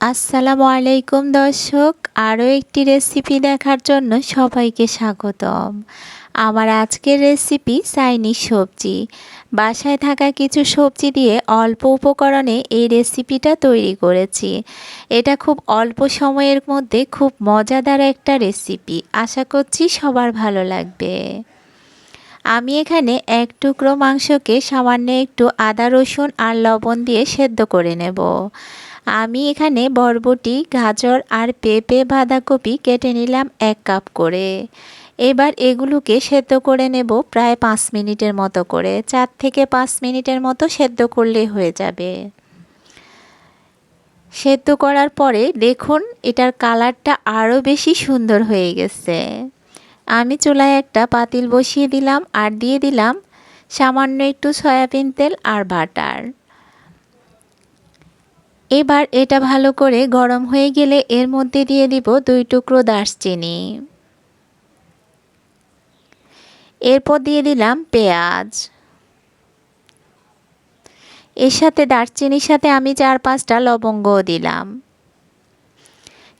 আসসালামু আলাইকুম দর্শক, আরও একটি রেসিপি দেখার জন্য সবাইকে স্বাগতম। আমার আজকের রেসিপি চাইনিজ সবজি। বাসায় থাকা কিছু সবজি দিয়ে অল্প উপকরণে এই রেসিপিটা তৈরি করেছি। এটা খুব অল্প সময়ের মধ্যে খুব মজাদার একটা রেসিপি আশা করছি সবার ভালো লাগবে। আমি এখানে এক টুকরো মাংসকে সামান্য একটু আদা রসুন আর লবণ দিয়ে সেদ্ধ করে নেব। আমি এখানে বরবটি, গাজর আর পেঁপে বাঁধাকপি কেটে নিলাম এক কাপ করে। এবার এগুলোকে সেদ্ধ করে নেব প্রায় পাঁচ মিনিটের মতো করে। চার থেকে পাঁচ মিনিটের মতো সেদ্ধ করলে হয়ে যাবে। সেদ্ধ করার পরে দেখুন, এটার কালারটা আরও বেশি সুন্দর হয়ে গেছে। আমি চুলায় একটা পাতিল বসিয়ে দিলাম আর দিয়ে দিলাম সামান্য একটু সয়াবিন তেল আর বাটার। এবার এটা ভালো করে গরম হয়ে গেলে এর মধ্যে দিয়ে দিব দুই টুকরো দারচিনি। এরপর দিয়ে দিলাম পেঁয়াজ। এর সাথে দারচিনির সাথে আমি চার পাঁচটা লবঙ্গও দিলাম।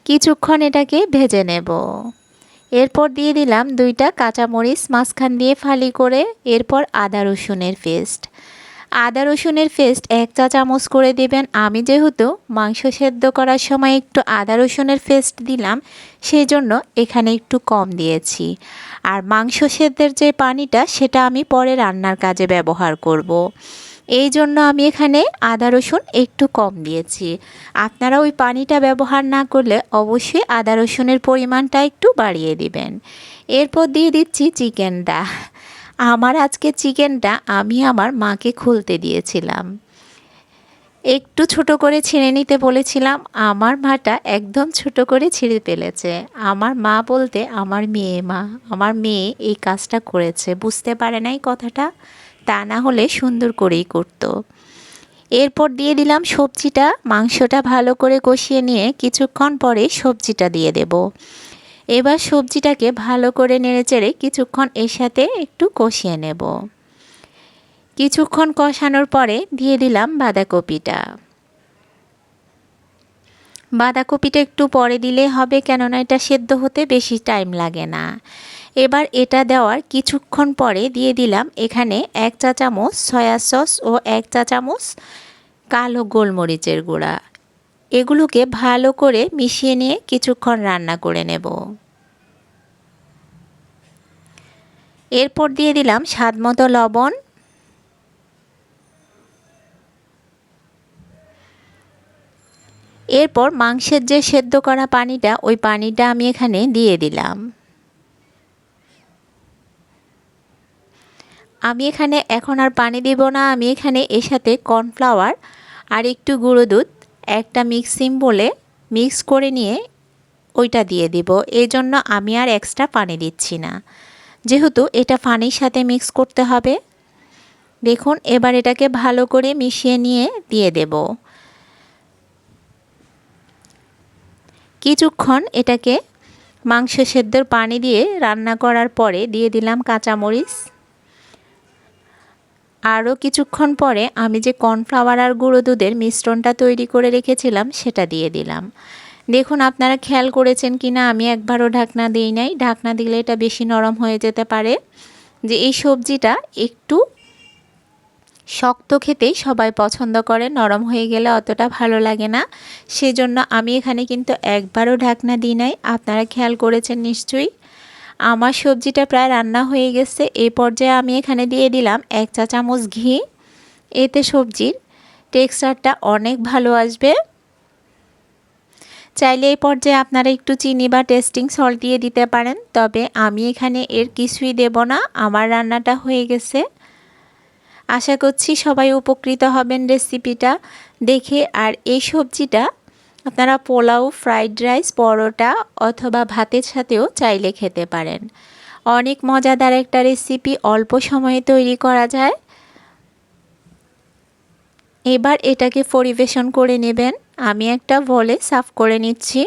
কিছুক্ষণ এটাকে ভেজে নেব। এরপর দিয়ে দিলাম দুইটা কাঁচামরিচ মাঝখান দিয়ে ফালি করে, এরপর আদা রসুনের পেস্ট। আদা রসুনের পেস্ট এক চা চামচ করে দেবেন। আমি যেহেতু মাংস সেদ্ধ করার সময় একটু আদা রসুনের পেস্ট দিলাম সেই জন্য এখানে একটু কম দিয়েছি। আর মাংস সেদ্ধের যে পানিটা, সেটা আমি পরে রান্নার কাজে ব্যবহার করব। এই জন্য আমি এখানে আদা রসুন একটু কম দিয়েছি। আপনারা ওই পানিটা ব্যবহার না করলে অবশ্যই আদা রসুনের পরিমাণটা একটু বাড়িয়ে দিবেন। এরপর দিয়ে দিচ্ছি চিকেনটা। আমার আজকে চিকেনটা আমি আমার মাকে খুলতে দিয়েছিলাম। একটু ছোট করে ছিঁড়ে নিতে বলেছিলাম। আমার মাটা একদম ছোট করে ছিঁড়ে ফেলেছে। আমার মা বলতে আমার মেয়ে মা। আমার মেয়ে এই কাজটা করেছে। বুঝতে পারে নাই কথাটা? তা না হলে সুন্দর করেই করতো। এরপর দিয়ে দিলাম সবজিটা। মাংসটা ভালো করে কষিয়ে নিয়ে কিছুক্ষণ পরে সবজিটা দিয়ে দেব। এবার সবজিটাকে ভালো করে নেড়েচেড়ে কিছুক্ষণ এর সাথে একটু কষিয়ে নেব। কিছুক্ষণ কষানোর পরে দিয়ে দিলাম বাঁধাকপিটা। বাঁধাকপিটা একটু পরে দিলে হবে কেননা এটা সেদ্ধ হতে বেশি টাইম লাগে না। এবার এটা দেওয়ার কিছুক্ষণ পরে দিয়ে দিলাম এখানে এক চা চামচ সয়া সস ও এক চা চামচ কালো গোলমরিচের গুঁড়া। এগুলোকে ভালো করে মিশিয়ে নিয়ে কিছুক্ষণ রান্না করে নেব। এরপর দিয়ে দিলাম স্বাদ মতো লবণ। এরপর মাংসের যে সেদ্ধ করা পানিটা, ওই পানিটা আমি এখানে দিয়ে দিলাম। আমি এখানে এখন আর পানি দেব না, আমি এখানে এর সাথে কর্নফ্লাওয়ার আর একটু গুঁড়ো দুধ একটা মিক্সিং বলে মিক্স করে নিয়ে ওইটা দিয়ে দিব। এই জন্য আমি আর এক্সট্রা পানি দিচ্ছি না। যেহেতু এটা পানির সাথে মিক্স করতে হবে। দেখুন, এবার এটাকে ভালো করে মিশিয়ে নিয়ে দিয়ে দেব। কিছুক্ষণ এটাকে মাংস সেদ্ধর পানি দিয়ে রান্না করার পরে দিয়ে দিলাম কাঁচামরিচ। আরও কিছুক্ষণ পরে আমি যে কর্নফ্লাওয়ার আর গুঁড়ো দুধের মিশ্রণটা তৈরি করে রেখেছিলাম, সেটা দিয়ে দিলাম। দেখুন, আপনারা খেয়াল করেছেন কি না, আমি একবারও ঢাকনা দিই নাই। ঢাকনা দিলে এটা বেশি নরম হয়ে যেতে পারে। যে এই সবজিটা একটু শক্ত খেতেই সবাই পছন্দ করে, নরম হয়ে গেলে অতটা ভালো লাগে না। সেজন্য আমি এখানে কিন্তু একবারও ঢাকনা দিই নাই। আপনারা খেয়াল করেছেন নিশ্চয়ই? আমার সবজিটা প্রায় রান্না হয়ে গেছে। এই পর্যায়ে আমি এখানে দিয়ে দিলাম এক চা চামচ ঘি। এতে সবজির টেক্সচারটা অনেক ভালো আসবে। চাইলে এই পর্যায়ে আপনারা একটু চিনি বা টেস্টিং সল্ট দিয়ে দিতে পারেন, তবে আমি এখানে এর কিছুই দেব না। আমার রান্নাটা হয়ে গেছে। আশা করছি সবাই উপকৃত হবেন রেসিপিটা দেখে। আর এই সবজিটা আপনারা পোলাও, ফ্রাইড রাইস, পরোটা অথবা ভাতের সাথেও চাইলে খেতে পারেন। অনেক মজাদার একটা রেসিপি অল্প সময়ে তৈরি করা যায়। এবার এটাকে পরিবেশন করে নেবেন। আমি একটা বলে সাফ করে নিচ্ছি।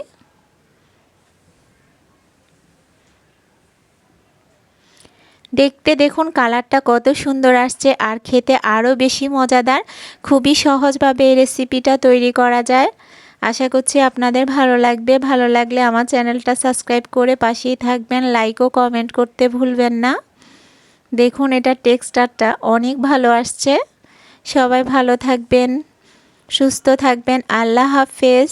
দেখতে দেখুন কালারটা কত সুন্দর আসছে আর খেতে আরও বেশি মজাদার। খুবই সহজভাবে এই রেসিপিটা তৈরি করা যায়। আশা করছি আপনাদের ভালো লাগবে। ভালো লাগলে আমার চ্যানেলটা সাবস্ক্রাইব করে পাশেই থাকবেন। লাইক ও কমেন্ট করতে ভুলবেন না। দেখুন এটা টেক্সটারটা অনেক ভালো আসছে। সবাই ভালো থাকবেন, সুস্থ থাকবেন। আল্লাহ হাফেজ।